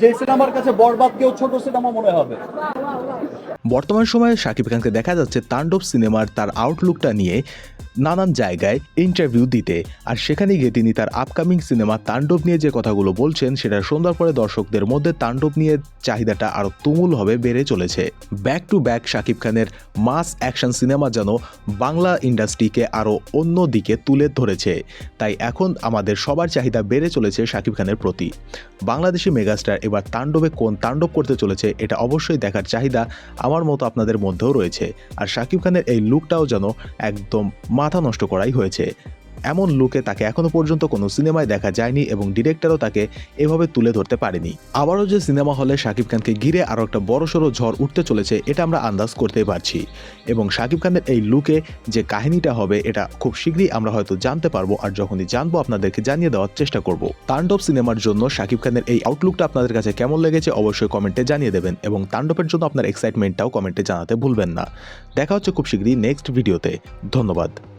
যে সিনেমার কাছে বরবাদ কেউ ছোট সিনেমা মনে হবে। বর্তমান সময়ে শাকিব খানকে দেখা যাচ্ছে তাণ্ডব সিনেমার তার আউটলুকটা নিয়ে নানান জায়গায় ইন্টারভিউ দিতে। আর সেখানে গিয়ে তিনি তার আপকামিং সিনেমা তাণ্ডব নিয়ে যে কথাগুলো বলছেন, সেটা সন্ধ্যার পরে দর্শকদের মধ্যে তাণ্ডব নিয়ে চাহিদাটা আরও তুমুলভাবে বেড়ে চলেছে। ব্যাক টু ব্যাক শাকিব খানের মাস অ্যাকশন সিনেমা যেন বাংলা ইন্ডাস্ট্রিকে আরও অন্য দিকে তুলে ধরেছে। তাই এখন আমাদের সবার চাহিদা বেড়ে চলেছে শাকিব খানের প্রতি। বাংলাদেশি মেগাস্টার এবার তাণ্ডবে কোন তাণ্ডব করতে চলেছে, এটা অবশ্যই দেখার চাহিদা আমার মতো আপনাদের মধ্যেও রয়েছে। আর শাকিব খানের এই লুকটাও যেন একদম মাথা নষ্ট করাই হয়েছে। এমন লুকে তাকে এখনও পর্যন্ত কোনো সিনেমায় দেখা যায়নি এবং ডিরেক্টরও তাকে এভাবে তুলে ধরতে পারেনি। আবারও যে সিনেমা হলে শাকিব খানকে ঘিরে আরও একটা বড়সড় ঝড় উঠতে চলেছে, এটা আমরা আন্দাজ করতেই পারছি। এবং শাকিব খানের এই লুকে যে কাহিনীটা হবে, এটা খুব শীঘ্রই আমরা হয়তো জানতে পারব আর যখনই জানব, আপনাদেরকে জানিয়ে দেওয়ার চেষ্টা করব। তাণ্ডব সিনেমার জন্য শাকিব খানের এই আউটলুকটা আপনাদের কাছে কেমন লেগেছে, অবশ্যই কমেন্টে জানিয়ে দেবেন এবং তাণ্ডবের জন্য আপনার এক্সাইটমেন্টটাও কমেন্টে জানাতে ভুলবেন না। দেখা হচ্ছে খুব শীঘ্রই নেক্সট ভিডিওতে ধন্যবাদ।